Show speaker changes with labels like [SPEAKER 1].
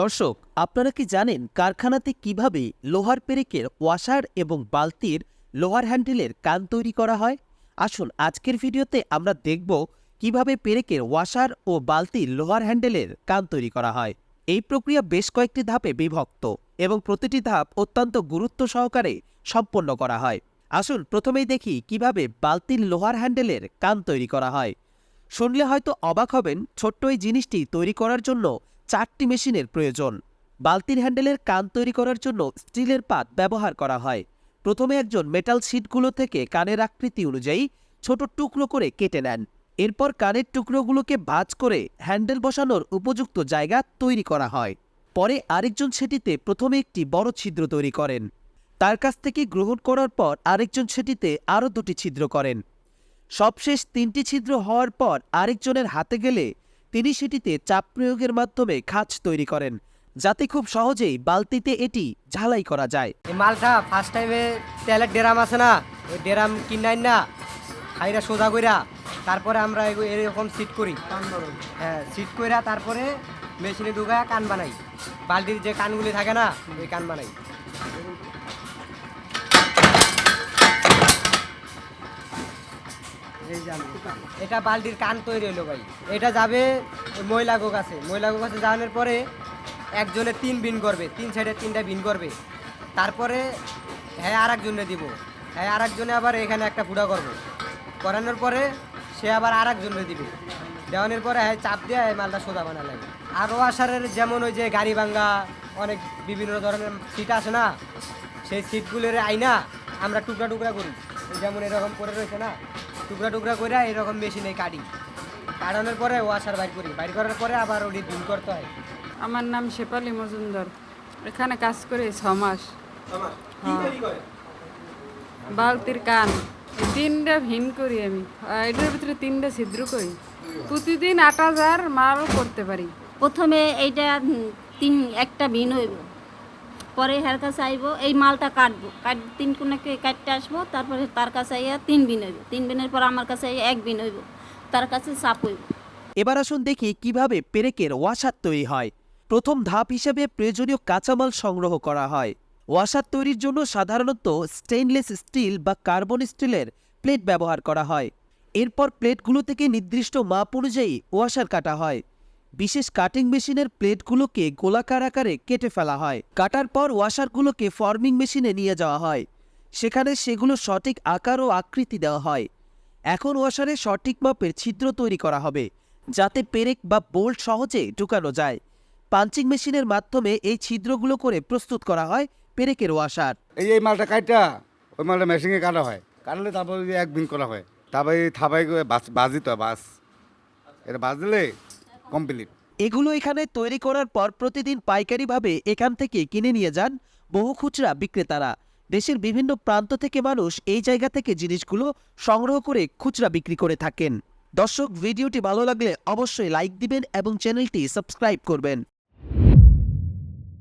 [SPEAKER 1] দর্শক, আপনারা কি জানেন কারখানাতে কীভাবে লোহার পেরেকের ওয়াশার এবং বালতির লোহার হ্যান্ডেলের কান তৈরি করা হয়? আসুন আজকের ভিডিওতে আমরা দেখব কীভাবে পেরেকের ওয়াশার ও বালতির লোহার হ্যান্ডেলের কান তৈরি করা হয়। এই প্রক্রিয়া বেশ কয়েকটি ধাপে বিভক্ত এবং প্রতিটি ধাপ অত্যন্ত গুরুত্ব সহকারে সম্পন্ন করা হয়। আসুন প্রথমেই দেখি কীভাবে বালতির লোহার হ্যান্ডেলের কান তৈরি করা হয়। শুনলে হয়তো অবাক হবেন, ছোট্ট এই জিনিসটি তৈরি করার জন্য চারটি মেশিনের প্রয়োজন। বালতির হ্যান্ডেলের কান তৈরি করার জন্য স্টিলের পাত ব্যবহার করা হয়। প্রথমে একজন মেটাল শিটগুলো থেকে কানের আকৃতি অনুযায়ী ছোট টুকরো করে কেটে নেন। এরপর কানের টুকরোগুলোকে ভাঁজ করে হ্যান্ডেল বসানোর উপযুক্ত জায়গা তৈরি করা হয়। পরে আরেকজন সেটিতে প্রথমে একটি বড় ছিদ্র তৈরি করেন। তার কাছ থেকে গ্রহণ করার পর আরেকজন সেটিতে আরও দুটি ছিদ্র করেন। সবশেষ তিনটি ছিদ্র হওয়ার পর আরেকজনের হাতে গেলে তিনি সেটিতে চাপ প্রয়োগের মাধ্যমে খাঁজ তৈরি করেন যাতে খুব সহজেই বালতিতে এটি ঝালাই করা যায়।
[SPEAKER 2] এই মালটা ফার্স্ট টাইমে তেলের ডেরাম আছে না ওই ডেরাম কিনাই না খাইরা সোজা কইরা তারপরে আমরা এরকম সিট করি। হ্যাঁ সিট কইরা তারপরে মেশিনে ঢুকায় কান বানাই। বালতির যে কানগুলি থাকে না ওই কান বানাই। এটা বালতির কান তৈরি হলো ভাই। এটা যাবে ওই মহিলা গো কাছে মহিলা গো কাছে যাওয়ানোর পরে একজনে তিন বিন করবে। তিন সাইডে তিনটা বিন করবে। তারপরে হ্যাঁ আর একজনে দিব। হ্যাঁ আর একজনে আবার এখানে একটা ফুটা করব। করানোর পরে সে আবার আর একজনে দিবে। দেওয়ানোর পরে হ্যাঁ চাপ দিয়ে মালটা সোজা বানা লাগে আরও আসারের যেমন ওই যে গাড়ি ভাঙ্গা, অনেক বিভিন্ন ধরনের সিট আছে না, সেই সিটগুলোর আইনা আমরা টুকরা টুকরা করি। যেমন এরকম করে রয়েছে না টুকরা টুকরা করে এরকম মেশিনে কাটি। কাটানোর পরে ওয়াশার বাইর করি। বাইর করার পরে আবার ওটি দুল করতে হয়।
[SPEAKER 3] আমার নাম শেফালি মজুমদার। এখানে কাজ করে ছ মাস। হ্যাঁ। বালতির কান। তিনটা ভিন করি আমি। এটার ভিতরে তিনটা ছিদ্র করি। প্রতিদিন আট হাজার মাল করতে পারি।
[SPEAKER 4] প্রথমে এইটা তিন একটা ভিন হইব। পরে হের কাছে আইব, এই মালটা কাটবো। কাট, তিন কোনাকে কাটতে আসব, তারপরে তার কাছে আইয়া তিন বিন হইব। তিন বিনের পর আমার কাছে আইয়া এক বিন হইব। তার কাছে চাপ হইব।
[SPEAKER 1] এবার আসুন দেখি কীভাবে পেরেকের ওয়াশার তৈরি হয়। প্রথম ধাপ হিসেবে প্রয়োজনীয় কাঁচামাল সংগ্রহ করা হয়। ওয়াশার তৈরির জন্য সাধারণত স্টেইনলেস স্টিল বা কার্বন স্টিলের প্লেট ব্যবহার করা হয়। এরপর প্লেটগুলো থেকে নির্দিষ্ট মাপ অনুযায়ী ওয়াশার কাটা হয়। বিশেষ কাটিং মেশিনের প্লেটগুলোকে গোলাকার আকারে কেটে ফেলা হয়। কাটার পর ওয়াশারগুলোকে ফর্মিং মেশিনে নিয়ে যাওয়া হয়। সেখানে সেগুলো সঠিক আকার ও আকৃতি দেওয়া হয়। এখন ওয়াশারে সঠিক মাপের ছিদ্র তৈরি করা হবে, যাতে পেরেক বা বোল্ট সহজে ঢুকানো যায়। পাঞ্চিং মেশিনের মাধ্যমে এই ছিদ্রগুলো করে প্রস্তুত করা হয় পেরেকের ওয়াশার
[SPEAKER 5] এই এই মালটা কাটা ওই মালটা মেশিনে কাটা হয়। কাটলে তারপর এক বিন করা হয়। তারপরে থাবাই হয় বাস এটা বাজলে কমপ্লিট
[SPEAKER 1] এগুলো এখানে তৈরি করার পর প্রতিদিন পাইকারিভাবে এখান থেকে কিনে নিয়ে যান বহু খুচরা বিক্রেতারা। দেশের বিভিন্ন প্রান্ত থেকে মানুষ এই জায়গা থেকে জিনিসগুলো সংগ্রহ করে খুচরা বিক্রি করে থাকেন। দর্শক, ভিডিওটি ভালো লাগলে অবশ্যই লাইক দিবেন এবং চ্যানেলটি সাবস্ক্রাইব করবেন।